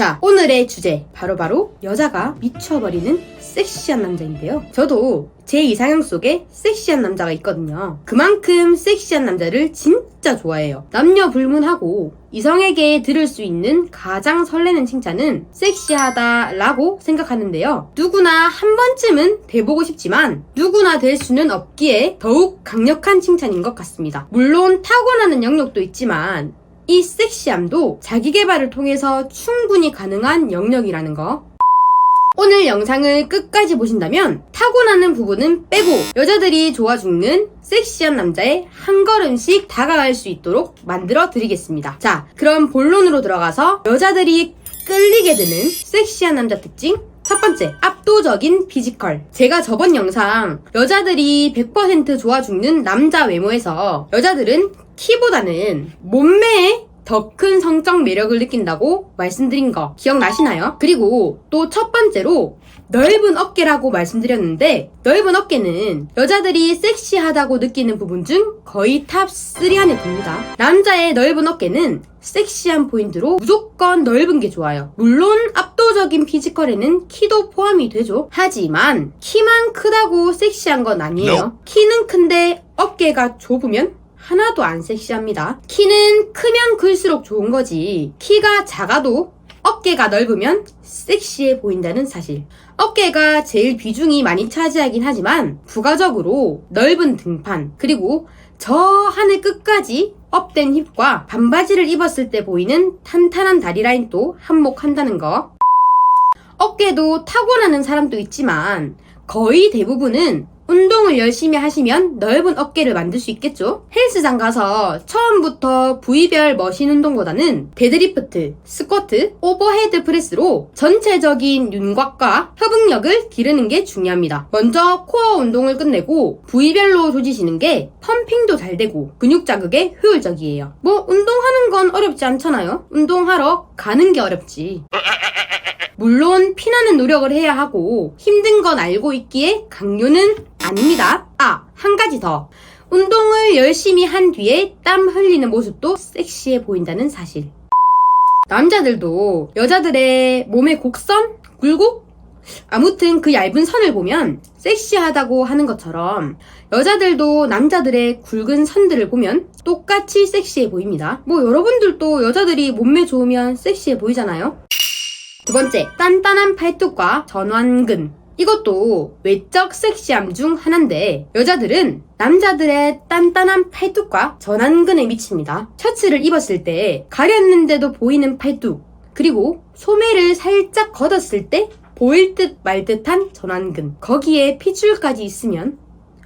자, 오늘의 주제 바로 바로 여자가 미쳐버리는 섹시한 남자인데요. 저도 제 이상형 속에 섹시한 남자가 있거든요. 그만큼 섹시한 남자를 진짜 좋아해요. 남녀 불문하고 이성에게 들을 수 있는 가장 설레는 칭찬은 섹시하다라고 생각하는데요. 누구나 한 번쯤은 돼보고 싶지만 누구나 될 수는 없기에 더욱 강력한 칭찬인 것 같습니다. 물론 타고나는 영역도 있지만 이 섹시함도 자기 개발을 통해서 충분히 가능한 영역이라는 거. 오늘 영상을 끝까지 보신다면 타고나는 부분은 빼고 여자들이 좋아 죽는 섹시한 남자의 한 걸음씩 다가갈 수 있도록 만들어 드리겠습니다. 자, 그럼 본론으로 들어가서 여자들이 끌리게 되는 섹시한 남자 특징 첫 번째, 압도적인 피지컬. 제가 저번 영상 여자들이 100% 좋아 죽는 남자 외모에서 여자들은 키보다는 몸매에 더 큰 성적 매력을 느낀다고 말씀드린 거 기억나시나요? 그리고 또 첫 번째로 넓은 어깨라고 말씀드렸는데 넓은 어깨는 여자들이 섹시하다고 느끼는 부분 중 거의 탑 3 안에 듭니다. 남자의 넓은 어깨는 섹시한 포인트로 무조건 넓은 게 좋아요. 물론 압도적인 피지컬에는 키도 포함이 되죠. 하지만 키만 크다고 섹시한 건 아니에요. 키는 큰데 어깨가 좁으면 하나도 안 섹시합니다. 키는 크면 클수록 좋은 거지. 키가 작아도 어깨가 넓으면 섹시해 보인다는 사실. 어깨가 제일 비중이 많이 차지하긴 하지만 부가적으로 넓은 등판 그리고 저 하늘 끝까지 업된 힙과 반바지를 입었을 때 보이는 탄탄한 다리 라인도 한몫한다는 거. 어깨도 타고나는 사람도 있지만 거의 대부분은 운동을 열심히 하시면 넓은 어깨를 만들 수 있겠죠? 헬스장 가서 처음부터 부위별 머신 운동보다는 데드리프트, 스쿼트, 오버헤드 프레스로 전체적인 윤곽과 협응력을 기르는 게 중요합니다. 먼저 코어 운동을 끝내고 부위별로 조지시는 게 펌핑도 잘 되고 근육 자극에 효율적이에요. 뭐 운동하는 건 어렵지 않잖아요? 운동하러 가는 게 어렵지. 물론 피나는 노력을 해야 하고 힘든 건 알고 있기에 강요는 아닙니다. 아, 한 가지 더. 운동을 열심히 한 뒤에 땀 흘리는 모습도 섹시해 보인다는 사실. 남자들도 여자들의 몸의 곡선? 굴곡? 아무튼 그 얇은 선을 보면 섹시하다고 하는 것처럼 여자들도 남자들의 굵은 선들을 보면 똑같이 섹시해 보입니다. 뭐 여러분들도 여자들이 몸매 좋으면 섹시해 보이잖아요? 두 번째, 단단한 팔뚝과 전완근. 이것도 외적 섹시함 중 하나인데 여자들은 남자들의 단단한 팔뚝과 전완근에 미칩니다. 셔츠를 입었을 때 가렸는데도 보이는 팔뚝 그리고 소매를 살짝 걷었을 때 보일 듯 말 듯한 전완근 거기에 핏줄까지 있으면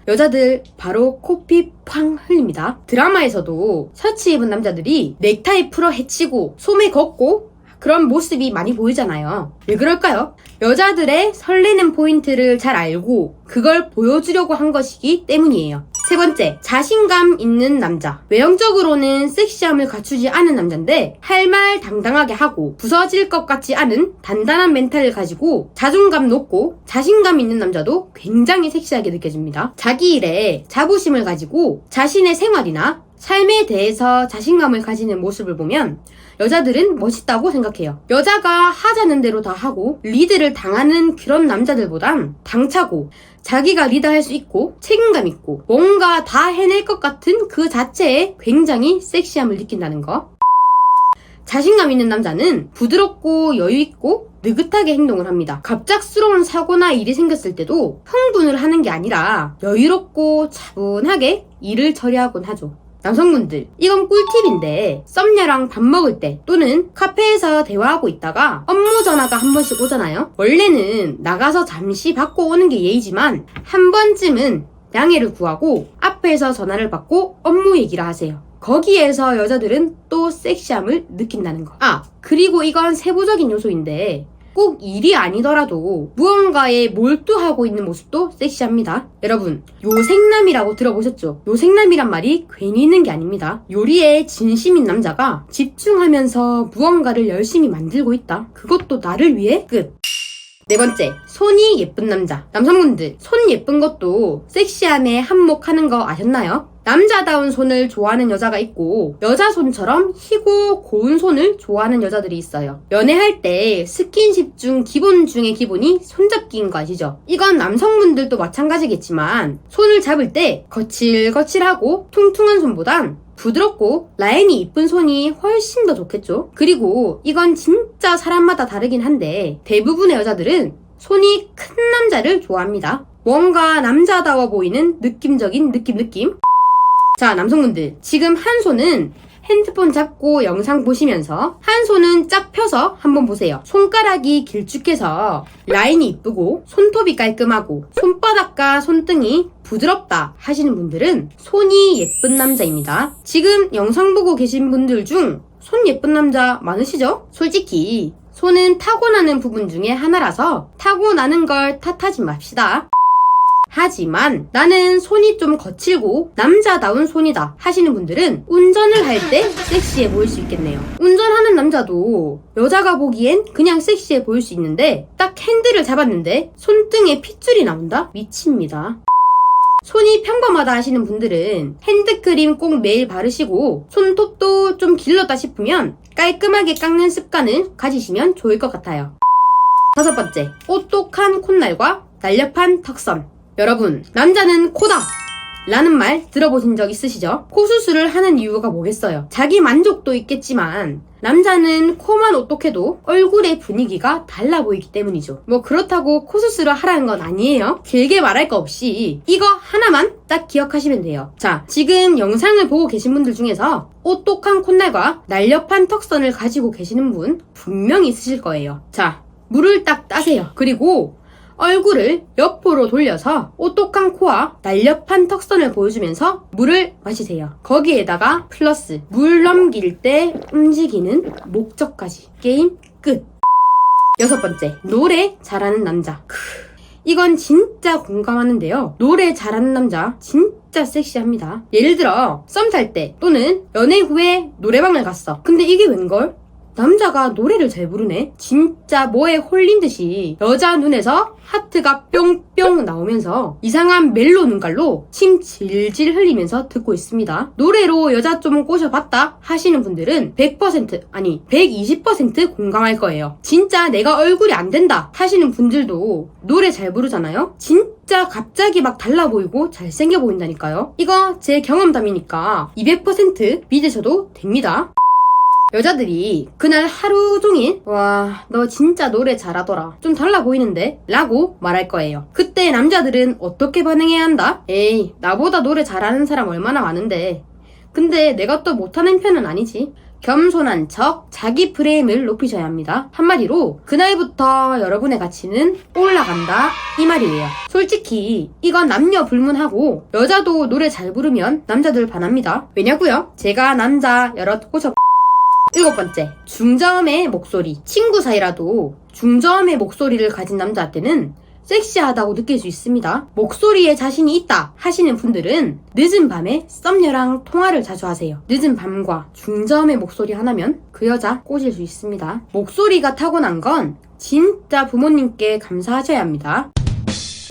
여자들 바로 코피 팡 흘립니다. 드라마에서도 셔츠 입은 남자들이 넥타이 풀어 헤치고 소매 걷고 그런 모습이 많이 보이잖아요. 왜 그럴까요? 여자들의 설레는 포인트를 잘 알고 그걸 보여주려고 한 것이기 때문이에요. 세 번째, 자신감 있는 남자. 외형적으로는 섹시함을 갖추지 않은 남자인데 할 말 당당하게 하고 부서질 것 같지 않은 단단한 멘탈을 가지고 자존감 높고 자신감 있는 남자도 굉장히 섹시하게 느껴집니다. 자기 일에 자부심을 가지고 자신의 생활이나 삶에 대해서 자신감을 가지는 모습을 보면 여자들은 멋있다고 생각해요. 여자가 하자는 대로 다 하고 리드를 당하는 그런 남자들보단 당차고 자기가 리드할 수 있고 책임감 있고 뭔가 다 해낼 것 같은 그 자체에 굉장히 섹시함을 느낀다는 거. 자신감 있는 남자는 부드럽고 여유있고 느긋하게 행동을 합니다. 갑작스러운 사고나 일이 생겼을 때도 흥분을 하는 게 아니라 여유롭고 차분하게 일을 처리하곤 하죠. 남성분들, 이건 꿀팁인데, 썸녀랑 밥 먹을 때 또는 카페에서 대화하고 있다가 업무 전화가 한 번씩 오잖아요? 원래는 나가서 잠시 받고 오는 게 예의지만, 한 번쯤은 양해를 구하고 앞에서 전화를 받고 업무 얘기를 하세요. 거기에서 여자들은 또 섹시함을 느낀다는 거. 아, 그리고 이건 세부적인 요소인데, 꼭 일이 아니더라도 무언가에 몰두하고 있는 모습도 섹시합니다. 여러분, 요생남이라고 들어보셨죠? 요생남이란 말이 괜히 있는 게 아닙니다. 요리에 진심인 남자가 집중하면서 무언가를 열심히 만들고 있다. 그것도 나를 위해 끝. 네 번째, 손이 예쁜 남자. 남성분들, 손 예쁜 것도 섹시함에 한몫하는 거 아셨나요? 남자다운 손을 좋아하는 여자가 있고 여자 손처럼 희고 고운 손을 좋아하는 여자들이 있어요. 연애할 때 스킨십 중 기본 중의 기본이 손잡기인 거 아시죠? 이건 남성분들도 마찬가지겠지만 손을 잡을 때 거칠거칠하고 퉁퉁한 손보단 부드럽고 라인이 이쁜 손이 훨씬 더 좋겠죠? 그리고 이건 진짜 사람마다 다르긴 한데 대부분의 여자들은 손이 큰 남자를 좋아합니다. 뭔가 남자다워 보이는 느낌적인 느낌 느낌? 자, 남성분들. 지금 한 손은 핸드폰 잡고 영상 보시면서 한 손은 쫙 펴서 한번 보세요. 손가락이 길쭉해서 라인이 이쁘고 손톱이 깔끔하고 손바닥과 손등이 부드럽다 하시는 분들은 손이 예쁜 남자입니다. 지금 영상 보고 계신 분들 중 손 예쁜 남자 많으시죠? 솔직히 손은 타고나는 부분 중에 하나라서 타고나는 걸 탓하지 맙시다. 하지만 나는 손이 좀 거칠고 남자다운 손이다 하시는 분들은 운전을 할 때 섹시해 보일 수 있겠네요. 운전하는 남자도 여자가 보기엔 그냥 섹시해 보일 수 있는데 딱 핸들을 잡았는데 손등에 핏줄이 나온다? 미칩니다. 손이 평범하다 하시는 분들은 핸드크림 꼭 매일 바르시고 손톱도 좀 길렀다 싶으면 깔끔하게 깎는 습관을 가지시면 좋을 것 같아요. 다섯 번째, 오똑한 콧날과 날렵한 턱선. 여러분, 남자는 코다! 라는 말 들어보신 적 있으시죠? 코 수술을 하는 이유가 뭐겠어요? 자기 만족도 있겠지만, 남자는 코만 오똑해도 얼굴의 분위기가 달라 보이기 때문이죠. 뭐 그렇다고 코 수술을 하라는 건 아니에요. 길게 말할 거 없이 이거 하나만 딱 기억하시면 돼요. 자, 지금 영상을 보고 계신 분들 중에서 오똑한 콧날과 날렵한 턱선을 가지고 계시는 분 분명히 있으실 거예요. 자, 물을 딱 따세요. 그리고 얼굴을 옆으로 돌려서 오똑한 코와 날렵한 턱선을 보여주면서 물을 마시세요. 거기에다가 플러스 물 넘길 때 움직이는 목적까지 게임 끝. 여섯 번째 노래 잘하는 남자. 크, 이건 진짜 공감하는데요. 노래 잘하는 남자 진짜 섹시합니다. 예를 들어 썸 탈 때 또는 연애 후에 노래방을 갔어. 근데 이게 웬걸? 남자가 노래를 잘 부르네? 진짜 뭐에 홀린 듯이 여자 눈에서 하트가 뿅뿅 나오면서 이상한 멜로 눈깔로 침 질질 흘리면서 듣고 있습니다. 노래로 여자 좀 꼬셔봤다 하시는 분들은 100% 아니 120% 공감할 거예요. 진짜 내가 얼굴이 안 된다 하시는 분들도 노래 잘 부르잖아요? 진짜 갑자기 막 달라 보이고 잘생겨 보인다니까요. 이거 제 경험담이니까 200% 믿으셔도 됩니다. 여자들이 그날 하루 종일 와 너 진짜 노래 잘하더라. 좀 달라 보이는데? 라고 말할 거예요. 그때 남자들은 어떻게 반응해야 한다? 에이 나보다 노래 잘하는 사람 얼마나 많은데. 근데 내가 또 못하는 편은 아니지. 겸손한 척 자기 프레임을 높이셔야 합니다. 한마디로 그날부터 여러분의 가치는 올라간다. 이 말이에요. 솔직히 이건 남녀 불문하고 여자도 노래 잘 부르면 남자들 반합니다. 왜냐고요? 제가 남자 여럿 꼬셔 일곱 번째, 중저음의 목소리. 친구 사이라도 중저음의 목소리를 가진 남자한테는 섹시하다고 느낄 수 있습니다. 목소리에 자신이 있다 하시는 분들은 늦은 밤에 썸녀랑 통화를 자주 하세요. 늦은 밤과 중저음의 목소리 하나면 그 여자 꼬실 수 있습니다. 목소리가 타고난 건 진짜 부모님께 감사하셔야 합니다.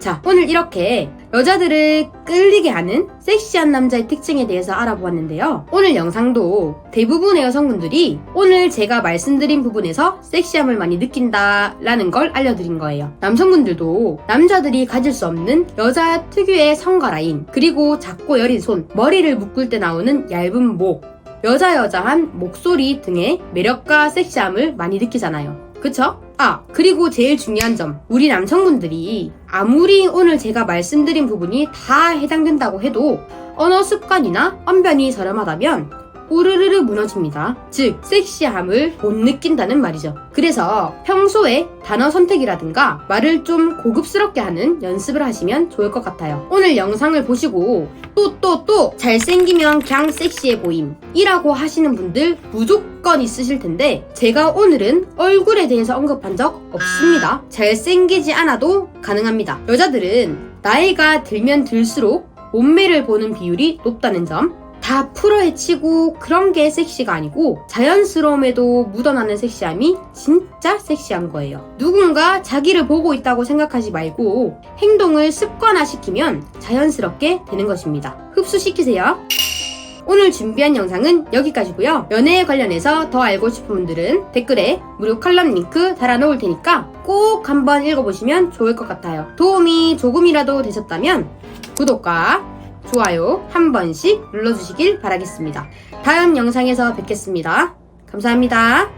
자, 오늘 이렇게 여자들을 끌리게 하는 섹시한 남자의 특징에 대해서 알아보았는데요. 오늘 영상도 대부분의 여성분들이 오늘 제가 말씀드린 부분에서 섹시함을 많이 느낀다라는 걸 알려드린 거예요. 남성분들도 남자들이 가질 수 없는 여자 특유의 성과 라인, 그리고 작고 여린 손, 머리를 묶을 때 나오는 얇은 목, 여자 여자한 목소리 등의 매력과 섹시함을 많이 느끼잖아요. 그쵸? 아, 그리고 제일 중요한 점. 우리 남성분들이 아무리 오늘 제가 말씀드린 부분이 다 해당된다고 해도 언어 습관이나 언변이 저렴하다면 우르르르 무너집니다. 즉, 섹시함을 못 느낀다는 말이죠. 그래서 평소에 단어 선택이라든가 말을 좀 고급스럽게 하는 연습을 하시면 좋을 것 같아요. 오늘 영상을 보시고 또 또 또 잘생기면 그냥 섹시해 보임 이라고 하시는 분들 무조건 있으실 텐데 제가 오늘은 얼굴에 대해서 언급한 적 없습니다. 잘생기지 않아도 가능합니다. 여자들은 나이가 들면 들수록 몸매를 보는 비율이 높다는 점 다 풀어 헤치고 그런 게 섹시가 아니고 자연스러움에도 묻어나는 섹시함이 진짜 섹시한 거예요. 누군가 자기를 보고 있다고 생각하지 말고 행동을 습관화시키면 자연스럽게 되는 것입니다. 흡수시키세요. 오늘 준비한 영상은 여기까지고요. 연애에 관련해서 더 알고 싶은 분들은 댓글에 무료 칼럼 링크 달아놓을 테니까 꼭 한번 읽어보시면 좋을 것 같아요. 도움이 조금이라도 되셨다면 구독과 좋아요 한 번씩 눌러주시길 바라겠습니다. 다음 영상에서 뵙겠습니다. 감사합니다.